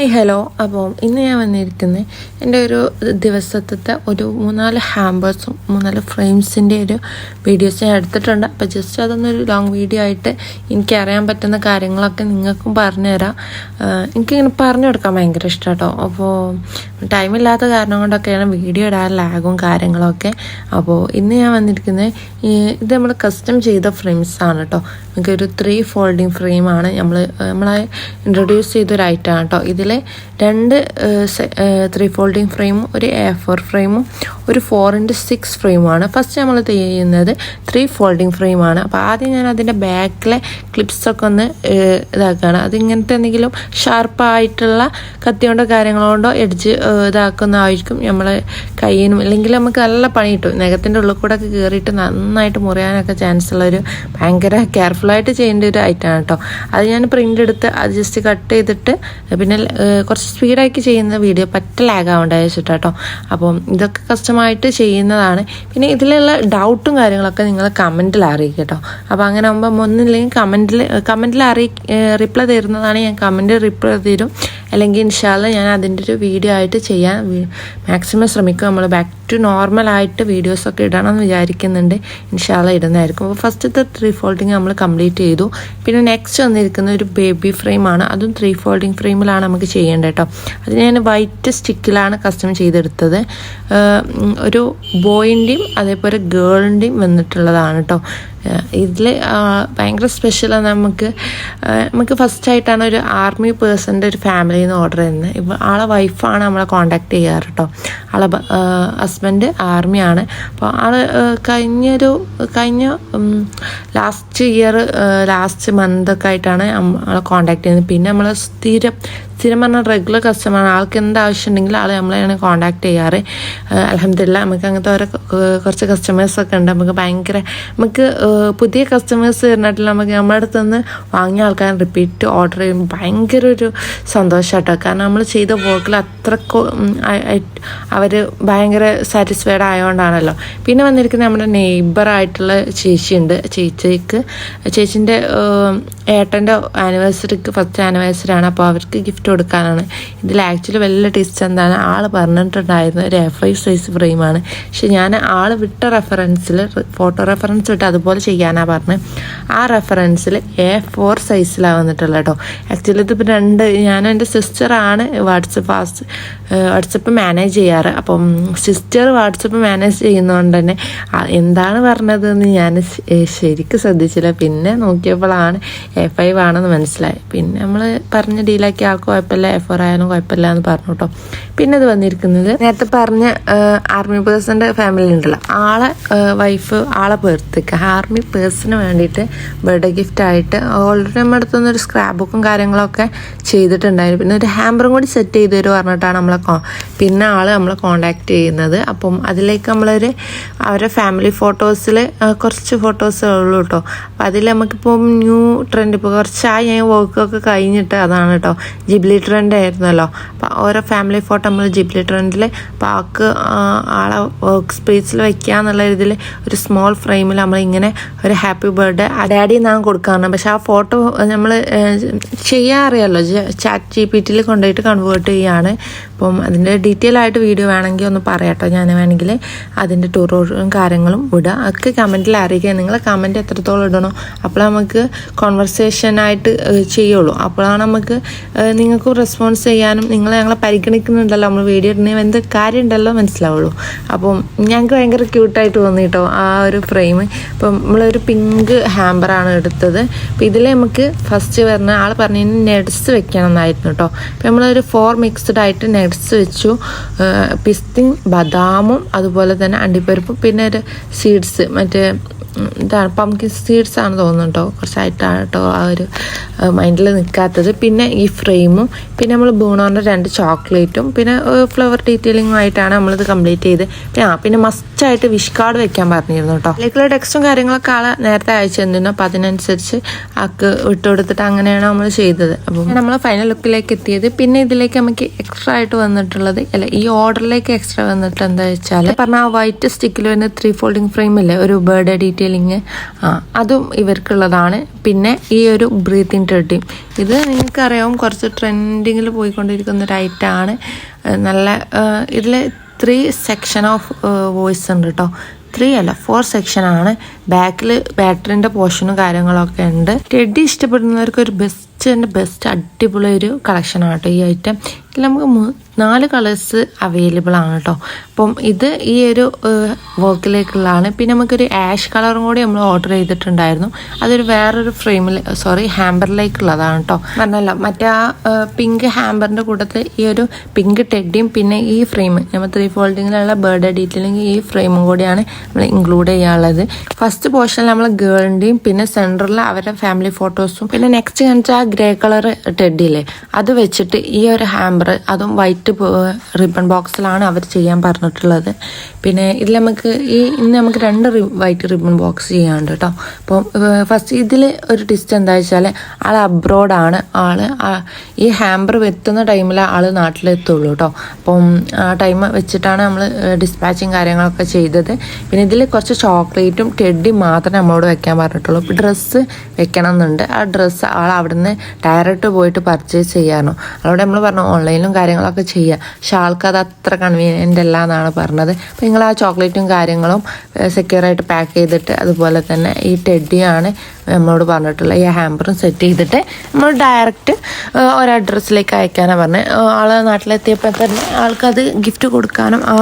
Hi hello അപ്പോൾ ഇന്ന് ഞാൻ വന്നിരിക്കുന്നത് എന്റെ ഒരു ദിവസത്തെ ഒരു മൂന്നാൽ ഹാമ്പേഴ്സും മൂന്നാൽ ഫ്രെയിംസിന്റെ ഒരു വീഡിയോസ് ഞാൻ എടുത്തിട്ടുണ്ട്. അപ്പോൾ ജസ്റ്റ് അതൊന്നൊരു ലോങ് വീഡിയോ ആയിട്ട് എനിക്ക് അറിയാൻ പറ്റുന്ന കാര്യങ്ങളൊക്കെ നിങ്ങൾക്കും പറഞ്ഞുതരാം. എനിക്കിങ്ങനെ പറഞ്ഞു കൊടുക്കാൻ ഭയങ്കര ഇഷ്ടം കേട്ടോ അപ്പോൾ ടൈമില്ലാത്ത കാരണം കൊണ്ടൊക്കെയാണ് വീഡിയോ ഇടാൻ ലാഗും കാര്യങ്ങളൊക്കെ. അപ്പോൾ ഇന്ന് ഞാൻ വന്നിരിക്കുന്നത് ഇത് നമ്മൾ കസ്റ്റം ചെയ്ത ഫ്രെയിംസ് ആണ് കേട്ടോ നമുക്ക് ഒരു ത്രീ ഫോൾഡിങ് ഫ്രെയിമാണ് നമ്മൾ നമ്മളെ ഇൻട്രൊഡ്യൂസ് ചെയ്തൊരു ഐറ്റം ആണ് കേട്ടോ ഇതിൽ രണ്ട് ത്രീ ഫോൾഡിങ് ഫ്രെയിമും ഒരു എ ഫോർ ഫ്രെയിമും ഒരു ഫോർ ഇന്റു സിക്സ് ഫ്രെയിമാണ് ഫസ്റ്റ് നമ്മൾ ചെയ്യുന്നത് ത്രീ ഫോൾഡിങ് ഫ്രെയിമാണ് അപ്പോൾ ആദ്യം ഞാൻ അതിന്റെ ബാക്കിലെ ക്ലിപ്സൊക്കെ ഒന്ന് ഇതാക്കുകയാണ് അത് ഇങ്ങനത്തെ എന്തെങ്കിലും ഷാർപ്പായിട്ടുള്ള കത്തി കൊണ്ടോ കാര്യങ്ങളോ കൊണ്ടോ എഡിച്ച് ഇതാക്കുന്നതായിരിക്കും നമ്മളെ കയ്യിനും. അല്ലെങ്കിൽ നമുക്ക് നല്ല പണി കിട്ടും. നഖത്തിന്റെ ഉള്ളിൽ കൂടെ ഒക്കെ കയറിയിട്ട് നന്നായിട്ട് മുറിയാനൊക്കെ ചാൻസ് ഉള്ളൊരു ഭയങ്കര ഭയങ്കര കെയർഫുള്ളായിട്ട് ചെയ്യേണ്ട ഒരു ഐറ്റമാണ് കേട്ടോ അത് ഞാൻ പ്രിന്റ് എടുത്ത് അത് ജസ്റ്റ് കട്ട് ചെയ്തിട്ട് പിന്നെ കുറച്ച് സ്പീഡാക്കി ചെയ്യുന്ന വീഡിയോ പറ്റ ലാഗ് ആവേണ്ട വെച്ചിട്ട് കേട്ടോ അപ്പം ഇതൊക്കെ കസ്റ്റമായിട്ട് ചെയ്യുന്നതാണ്. പിന്നെ ഇതിലുള്ള ഡൗട്ടും കാര്യങ്ങളൊക്കെ നിങ്ങൾ കമന്റിൽ അറിയിക്കുക കേട്ടോ അപ്പോൾ അങ്ങനെ ആകുമ്പോൾ ഒന്നില്ലെങ്കിൽ കമന്റിൽ കമന്റിൽ അറിയി റിപ്ലൈ തരുന്നതാണ് ഞാൻ കമന്റ് റിപ്ലൈ തരും. അല്ലെങ്കിൽ ഇൻഷാല്ല ഞാൻ അതിന്റെ ഒരു വീഡിയോ ആയിട്ട് ചെയ്യാൻ മാക്സിമം ശ്രമിക്കും. നമ്മൾ ബാക്ക് ടു നോർമലായിട്ട് വീഡിയോസൊക്കെ ഇടണം എന്ന് വിചാരിക്കുന്നുണ്ട്. ഇൻഷാല്ല ഇടുന്നതായിരിക്കും. അപ്പോൾ ഫസ്റ്റത്തെ ത്രീ ഫോൾഡിങ് നമ്മൾ കംപ്ലീറ്റ് ചെയ്തു. പിന്നെ നെക്സ്റ്റ് വന്നിരിക്കുന്ന ഒരു ബേബി ഫ്രെയിമാണ് അതും ത്രീ ഫോൾഡിങ് ഫ്രെയിമിലാണ് നമുക്ക് ചെയ്യേണ്ടത് കേട്ടോ. അത് ഞാൻ വൈറ്റ് സ്റ്റിക്കിലാണ് കസ്റ്റം ചെയ്തെടുത്തത്. ഒരു ബോയിന്റെയും അതേപോലെ ഗേളിന്റെയും വന്നിട്ടുള്ളതാണ് കേട്ടോ. ഇതിൽ ഭയങ്കര സ്പെഷ്യലാണ് നമുക്ക്. നമുക്ക് ഫസ്റ്റ് ആയിട്ടാണ് ഒരു ആർമി പേഴ്സന്റെ ഒരു ഫാമിലിയിൽ നിന്ന് ഓർഡർ ചെയ്യുന്നത്. ഇപ്പോൾ ആളെ വൈഫാണ് നമ്മളെ കോണ്ടാക്ട് ചെയ്യാറ് കേട്ടോ. ആളെ ആർമിയാണ് അപ്പോൾ ആൾ കഴിഞ്ഞൊരു കഴിഞ്ഞ ലാസ്റ്റ് ഇയർ ലാസ്റ്റ് മന്തൊക്കെ ആയിട്ടാണ് നമ്മളെ കോണ്ടാക്ട് ചെയ്യുന്നത്. പിന്നെ നമ്മൾ സ്ഥിരം സ്ഥിരം പറഞ്ഞാൽ റെഗുലർ കസ്റ്റമറാണ് ആൾക്ക് എന്ത് ആവശ്യം ഉണ്ടെങ്കിലും ആൾ നമ്മളെയാണ് കോൺടാക്ട് ചെയ്യാറ്. അലഹമില്ല നമുക്ക് അങ്ങനത്തെ ഓരോ കുറച്ച് കസ്റ്റമേഴ്സൊക്കെ ഉണ്ട്. നമുക്ക് ഭയങ്കര നമുക്ക് പുതിയ കസ്റ്റമേഴ്സ് വരുന്നിട്ടില്ല നമുക്ക് നമ്മുടെ അടുത്ത് നിന്ന് വാങ്ങിയ ആൾക്കാർ റിപ്പീറ്റ് ഓർഡർ ചെയ്യുമ്പോൾ ഭയങ്കര ഒരു സന്തോഷം കേട്ടോ കാരണം നമ്മൾ ചെയ്ത വർക്കിൽ അത്രക്കോ അവർ ഭയങ്കര സാറ്റിസ്ഫൈഡ് ആയതുകൊണ്ടാണല്ലോ പിന്നെ വന്നിരിക്കുന്നത് നമ്മുടെ നെയ്ബറായിട്ടുള്ള ചേച്ചിയുണ്ട് ചേച്ചിക്ക് ചേച്ചിന്റെ ഏട്ടന്റെ ആനിവേഴ്സറിക്ക് ഫസ്റ്റ് ആനിവേഴ്സറി ആണ്. അപ്പോൾ അവർക്ക് ഗിഫ്റ്റ് കൊടുക്കാനാണ്. ഇതിൽ ആക്ച്വലി വലിയ ടേസ്റ്റ് എന്താണ്? ആൾ പറഞ്ഞിട്ടുണ്ടായിരുന്നു ഒരു എഫ് ഐ സൈസ് ഫ്രെയിമാണ് പക്ഷെ ഞാൻ ആൾ വിട്ട റെഫറൻസിൽ ഫോട്ടോ റെഫറൻസ് വിട്ട് അതുപോലെ ചെയ്യാനാണ് പറഞ്ഞത് ആ റെഫറൻസിൽ എ ഫോർ സൈസിലാണ് വന്നിട്ടുള്ളത് കേട്ടോ ആക്ച്വലി ഇതിപ്പോൾ രണ്ട് ഞാനും എന്റെ സിസ്റ്ററാണ് വാട്സപ്പ് ഫാസ്റ്റ് വാട്സപ്പ് മാനേജ് ചെയ്യാറ്. അപ്പം സിസ്റ്റർ വാട്സപ്പ് മാനേജ് ചെയ്യുന്നതുകൊണ്ട് തന്നെ എന്താണ് പറഞ്ഞതെന്ന് ഞാൻ ശരിക്കും ശ്രദ്ധിച്ചില്ല. പിന്നെ നോക്കിയപ്പോഴാണ് എ ഫൈവ് ആണെന്ന് മനസ്സിലായി പിന്നെ നമ്മൾ പറഞ്ഞ ഡീലാക്കി ആൾക്ക് കുഴപ്പമില്ല എ ഫോർ ആയാലും കുഴപ്പമില്ല എന്ന് പറഞ്ഞു കേട്ടോ പിന്നെ ഇത് വന്നിരിക്കുന്നത് നേരത്തെ പറഞ്ഞ ആർമി പേഴ്സന്റെ ഫാമിലി ഉണ്ടല്ലോ. ആളെ വൈഫ് ആളെ ബർത്ത്ക്ക് ആർമി പേഴ്സണിന് വേണ്ടിയിട്ട് ബർത്ത്ഡേ ഗിഫ്റ്റ് ആയിട്ട് ഓൾറെഡി നമ്മുടെ അടുത്തുനിന്ന് ഒരു സ്ക്രാപ്പ് ബുക്കും കാര്യങ്ങളൊക്കെ ചെയ്തിട്ടുണ്ടായിരുന്നു. പിന്നെ ഒരു ഹാമ്പറും കൂടി സെറ്റ് ചെയ്ത് തരുമോ പറഞ്ഞിട്ടാണ് നമ്മളെ പിന്നെ ആൾ നമ്മളെ കോണ്ടാക്ട് ചെയ്യുന്നത്. അപ്പം അതിലേക്ക് നമ്മളൊരു അവരുടെ ഫാമിലി ഫോട്ടോസിൽ കുറച്ച് ഫോട്ടോസേ ഉള്ളൂ കേട്ടോ അപ്പം അതിൽ നമുക്കിപ്പം ന്യൂ ട്രെൻഡ് ഇപ്പോൾ കുറച്ചായി ഞാൻ വർക്കൊക്കെ കഴിഞ്ഞിട്ട് അതാണ് കേട്ടോ ജിബ്ലി ട്രെൻഡ് ആയിരുന്നല്ലോ അപ്പം ഓരോ ഫാമിലി ഫോട്ടോ നമ്മൾ ജിബ്ലി ട്രെൻഡിൽ പാക്ക് ആളെ വർക്ക് സ്പേസിൽ വെക്കുക എന്നുള്ള ഇതിൽ ഒരു സ്മോൾ ഫ്രെയിമിൽ നമ്മളിങ്ങനെ ഒരു ഹാപ്പി ബർത്ത്ഡേ ഡാഡി എന്നാണ് കൊടുക്കാറുണ്ട് പക്ഷേ ആ ഫോട്ടോ നമ്മൾ ചെയ്യാറിയല്ലോ ചാറ്റ് ജി പി ടിയിൽ കൊണ്ടുപോയിട്ട് കൺവേർട്ട് ചെയ്യാണ്. അപ്പം അതിന്റെ ഡീറ്റെയിൽ ആയിട്ട് വീഡിയോ വേണമെങ്കിൽ ഒന്ന് പറയാട്ടോ. ഞാൻ വേണമെങ്കിൽ അതിന്റെ ടൂറും കാര്യങ്ങളും വിടുക അതൊക്കെ കമന്റിൽ അറിയിക്കുക നിങ്ങൾ കമന്റ് എത്രത്തോളം ഇടണോ. അപ്പോൾ നമുക്ക് കോൺവെർസേഷനായിട്ട് ചെയ്യുള്ളൂ. അപ്പോഴാണ് നമുക്ക് ഏഹ്, നിങ്ങൾക്കും റെസ്പോൺസ് ചെയ്യാനും നിങ്ങൾ ഞങ്ങളെ പരിഗണിക്കുന്നുണ്ടല്ലോ നമ്മൾ വീഡിയോ ഇടുന്ന. എന്ത് കാര്യം ഉണ്ടല്ലോ മനസ്സിലാവുള്ളൂ. അപ്പം ഞങ്ങൾക്ക് ഭയങ്കര ക്യൂട്ടായിട്ട് തോന്നി കേട്ടോ ആ ഒരു ഫ്രെയിം ഇപ്പം നമ്മളൊരു പിങ്ക് ഹാമ്പറാണ് എടുത്തത്. അപ്പം ഇതിൽ നമുക്ക് ഫസ്റ്റ് വരുന്ന ആൾ പറഞ്ഞു നെഡ്സ് വെക്കണം എന്നായിരുന്നു കേട്ടോ അപ്പം നമ്മളൊരു ഫോർ മിക്സ്ഡ് ആയിട്ട് നെഡ്സ് വെച്ചു. പിസ്തിങ് ബദാമും അതുപോലെ തന്നെ അണ്ടിപ്പരിപ്പും പിന്നെ ഒരു സീഡ്സ് മറ്റേ ഇതാണ്. പംകിൻ സീഡ്സ് ആണ് തോന്നുന്നു കേട്ടോ കുറച്ചായിട്ടാണ് കേട്ടോ ആ ഒരു മൈൻഡിൽ നിൽക്കാത്തത് പിന്നെ ഈ ഫ്രെയിമും പിന്നെ നമ്മൾ ബൂണോന്റെ രണ്ട് ചോക്ലേറ്റും പിന്നെ ഫ്ലവർ ഡീറ്റെയിലിംഗും ആയിട്ടാണ് നമ്മളിത് കംപ്ലീറ്റ് ചെയ്ത്. പിന്നെ ആ പിന്നെ മസ്റ്റായിട്ട് വിഷ് കാർഡ് വെക്കാൻ പറഞ്ഞിരുന്നു കേട്ടോ അതിലേക്കുള്ള ടെക്സ്റ്റും കാര്യങ്ങളൊക്കെ ആളെ നേരത്തെ അയച്ചു തന്നിരുന്നു. അപ്പോൾ അതിനനുസരിച്ച് ആക്ക് വിട്ടുകൊടുത്തിട്ട് അങ്ങനെയാണ് നമ്മൾ ചെയ്തത്. അപ്പം നമ്മൾ ഫൈനൽ ലുക്കിലേക്ക് എത്തിയത്. പിന്നെ ഇതിലേക്ക് നമുക്ക് എക്സ്ട്രാ ആയിട്ട് വന്നിട്ടുള്ളത് അല്ല ഈ ഓർഡറിലേക്ക് എക്സ്ട്രാ വന്നിട്ട് എന്താ വെച്ചാൽ പറഞ്ഞ ആ വൈറ്റ് സ്റ്റിക്കിൽ വരുന്ന ത്രീ ഫോൾഡിംഗ് ഫ്രെയിം ഇല്ലേ ഒരു ബർത്ത്ഡേ ഡീറ്റെയിലിങ് അതും ഇവർക്കുള്ളതാണ്. പിന്നെ ഈ ഒരു ബ്രീത്തിങ് ടെഡിയും ഇത് നിങ്ങൾക്കറിയാം കുറച്ച് ട്രെൻഡിങ്ങിൽ പോയിക്കൊണ്ടിരിക്കുന്ന ഒരു ഐറ്റമാണ് നല്ല ഇതിൽ ത്രീ സെക്ഷൻ ഓഫ് വോയിസ് ഉണ്ട് കേട്ടോ ത്രീ അല്ല ഫോർ ആണ്. ബാക്കിൽ ബാറ്ററിന്റെ പോർഷനും കാര്യങ്ങളൊക്കെ ഉണ്ട്. ടെഡി ഇഷ്ടപ്പെടുന്നവർക്ക് ഒരു ബെസ്റ്റ് ബെസ്റ്റ് അടിപൊളി ഒരു കളക്ഷനാണ് കേട്ടോ ഈ ഐറ്റം നമുക്ക് നാല് കളേഴ്സ് അവൈലബിൾ ആണ് കേട്ടോ അപ്പം ഇത് ഈ ഒരു വർക്കിലേക്കുള്ളതാണ് പിന്നെ നമുക്കൊരു ആഷ് കളറും കൂടി നമ്മൾ ഓർഡർ ചെയ്തിട്ടുണ്ടായിരുന്നു. അതൊരു വേറൊരു ഫ്രെയിമിൽ സോറി ഹാമ്പറിലേക്കുള്ളതാണ് കേട്ടോ പറഞ്ഞല്ലോ. മറ്റേ ആ പിങ്ക് ഹാമ്പറിന്റെ കൂട്ടത്തിൽ ഈ ഒരു പിങ്ക് ടെഡിയും പിന്നെ ഈ ഫ്രെയിം നമ്മൾ ത്രീ ഫോൾഡിങ്ങിലുള്ള ബേർഡ് ഡീറ്റെയിലിംഗ് ഈ ഫ്രെയിമും കൂടിയാണ് നമ്മൾ ഇൻക്ലൂഡ് ചെയ്യാനുള്ളത്. ഫസ്റ്റ് പോർഷനിൽ നമ്മൾ ഗേളിന്റെയും പിന്നെ സെന്ററിൽ അവരുടെ ഫാമിലി ഫോട്ടോസും പിന്നെ നെക്സ്റ്റ് കാണിച്ചാൽ ആ ഗ്രേ കളർ ടെഡിയില്ലേ അത് വെച്ചിട്ട് ഈ ഒരു ഹാമ്പർ അതും വൈറ്റ് റിബൺ ബോക്സിലാണ് അവർ ചെയ്യാൻ പറഞ്ഞിട്ടുള്ളത്. പിന്നെ ഇതിൽ നമുക്ക് ഈ ഇന്ന് നമുക്ക് രണ്ട് വൈറ്റ് റിബൺ ബോക്സ് ചെയ്യാനുണ്ട് കേട്ടോ അപ്പോൾ ഫസ്റ്റ് ഇതിൽ ഒരു ടിസ്റ്റ് എന്താ വെച്ചാൽ ആൾ അബ്രോഡാണ് ആൾ ഈ ഹാമ്പർ എത്തുന്ന ടൈമിൽ ആൾ നാട്ടിലെത്തുള്ളൂ കേട്ടോ അപ്പം ആ ടൈം വെച്ചിട്ടാണ് നമ്മൾ ഡിസ്പാച്ചിങ് കാര്യങ്ങളൊക്കെ ചെയ്തത്. പിന്നെ ഇതിൽ കുറച്ച് ചോക്ലേറ്റും ടെഡി മാത്രമേ നമ്മളോട് വെക്കാൻ പറഞ്ഞിട്ടുള്ളൂ. ഡ്രസ്സ് വെക്കണം എന്നുണ്ട് ആ ഡ്രസ്സ് ആൾ അവിടുന്ന് ഡയറക്റ്റ് പോയിട്ട് പർച്ചേസ് ചെയ്യാനോ അവിടെ നമ്മൾ പറഞ്ഞു ഓൺലൈനിലും കാര്യങ്ങളൊക്കെ ചെയ്യുക പക്ഷെ ആൾക്കത് അത് അത്ര കൺവീനിയന്റ് അല്ല എന്നാണ് പറഞ്ഞത്. അപ്പോൾ നിങ്ങൾ ആ ചോക്ലേറ്റും കാര്യങ്ങളും സെക്യൂർ ആയിട്ട് പാക്ക് ചെയ്തിട്ട് അതുപോലെ തന്നെ ഈ ടെഡിയാണ് നമ്മളോട് പറഞ്ഞിട്ടുള്ള ഈ ഹാമ്പറും സെറ്റ് ചെയ്തിട്ട് നമ്മൾ ഡയറക്റ്റ് ഒരു അഡ്രസ്സിലേക്ക് അയക്കാനാണ് പറഞ്ഞത് ആളെ നാട്ടിലെത്തിയപ്പോൾ തന്നെ ആൾക്കത് ഗിഫ്റ്റ് കൊടുക്കാനും ആ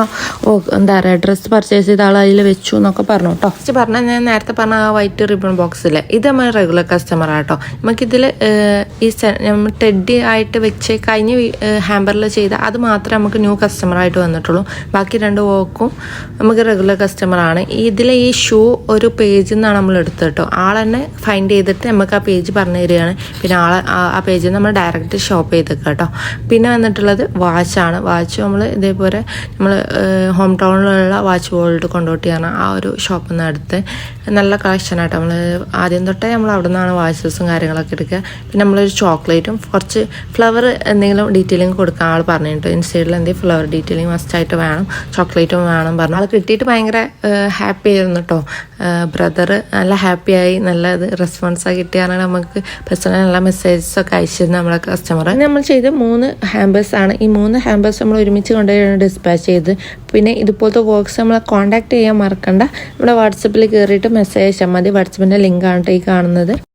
ഓ എന്താ പറയുക ഡ്രസ്സ് പർച്ചേസ് ചെയ്ത ആൾ അതിൽ വെച്ചു എന്നൊക്കെ പറഞ്ഞു കേട്ടോ. ഫസ്റ്റ് പറഞ്ഞാൽ ഞാൻ നേരത്തെ പറഞ്ഞ ആ വൈറ്റ് റിബൺ ബോക്സിൽ ഇത് നമ്മൾ റെഗുലർ കസ്റ്റമർ ആട്ടോ. നമുക്കിതിൽ ഈ നമ്മൾ ടെഡി ആയിട്ട് വെച്ച് കഴിഞ്ഞ ഹാമ്പറിൽ ചെയ്ത അത് മാത്രമേ നമുക്ക് ന്യൂ കസ്റ്റമർ ആയിട്ട് വന്നിട്ടുള്ളൂ. ബാക്കി രണ്ട് വോക്കും നമുക്ക് റെഗുലർ കസ്റ്റമറാണ് ഇതിലെ ഈ ഷൂ ഒരു പേജിൽ നിന്നാണ് നമ്മൾ എടുത്തത് കേട്ടോ. ആൾ തന്നെ ഫൈൻഡ് ചെയ്തിട്ട് നമുക്ക് ആ പേജ് പറഞ്ഞു തരികയാണ്. പിന്നെ ആളെ ആ- പേജിൽ നമ്മൾ ഡയറക്റ്റ് ഷോപ്പ് ചെയ്തേക്കാം കേട്ടോ. പിന്നെ വന്നിട്ടുള്ളത് വാച്ചാണ് വാച്ച് നമ്മൾ ഇതേപോലെ നമ്മൾ ഹോം ടൗണിലുള്ള വാച്ച് വേൾഡ് കൊണ്ടോട്ടിയാണ് ആ ഒരു ഷോപ്പിൽ നിന്ന് എടുത്ത് നല്ല കളക്ഷൻ ആട്ടോ നമ്മൾ ആദ്യം തൊട്ടേ നമ്മൾ അവിടെ നിന്നാണ് വാച്ചസും കാര്യങ്ങളൊക്കെ എടുക്കുക. പിന്നെ നമ്മളൊരു ചോക്ലേറ്റും കുറച്ച് ഫ്ലവർ എന്തെങ്കിലും ഡീറ്റെയിലിംഗ് കൊടുക്കാൻ ആൾ പറഞ്ഞിട്ട് ഇൻസ്റ്റയിൽ എന്തെങ്കിലും ഫ്ലവർ ഡീറ്റെയിലിംഗ് മസ്റ്റായിട്ട് വേണം. ചോക്ലേറ്റും വേണം പറഞ്ഞു. ആൾ കിട്ടിയിട്ട് ഭയങ്കര ഹാപ്പി ആയിരുന്നു കേട്ടോ. ബ്രദർ നല്ല ഹാപ്പിയായി നല്ല ഇത് റെസ്പോൺസ് കിട്ടിയാണ് നമുക്ക് പേഴ്സണലുള്ള നല്ല മെസ്സേജസ് ഒക്കെ അയച്ചിരുന്നു നമ്മളെ കസ്റ്റമർ നമ്മൾ ചെയ്ത മൂന്ന് ഹാമ്പേഴ്സ് ആണ്. ഈ മൂന്ന് ഹാമ്പേഴ്സ് നമ്മൾ ഒരുമിച്ച് കൊണ്ടുപോയി ഡിസ്പാച്ച് ചെയ്ത്. പിന്നെ ഇതുപോലത്തെ വർക്ക്സ് നമ്മളെ കോൺടാക്ട് ചെയ്യാൻ മറക്കണ്ട. നമ്മുടെ വാട്സപ്പിൽ കയറിയിട്ട് മെസ്സേജ് അയച്ചാൽ മതി. വാട്സപ്പിന്റെ ലിങ്കാണ് ഈ കാണുന്നത്.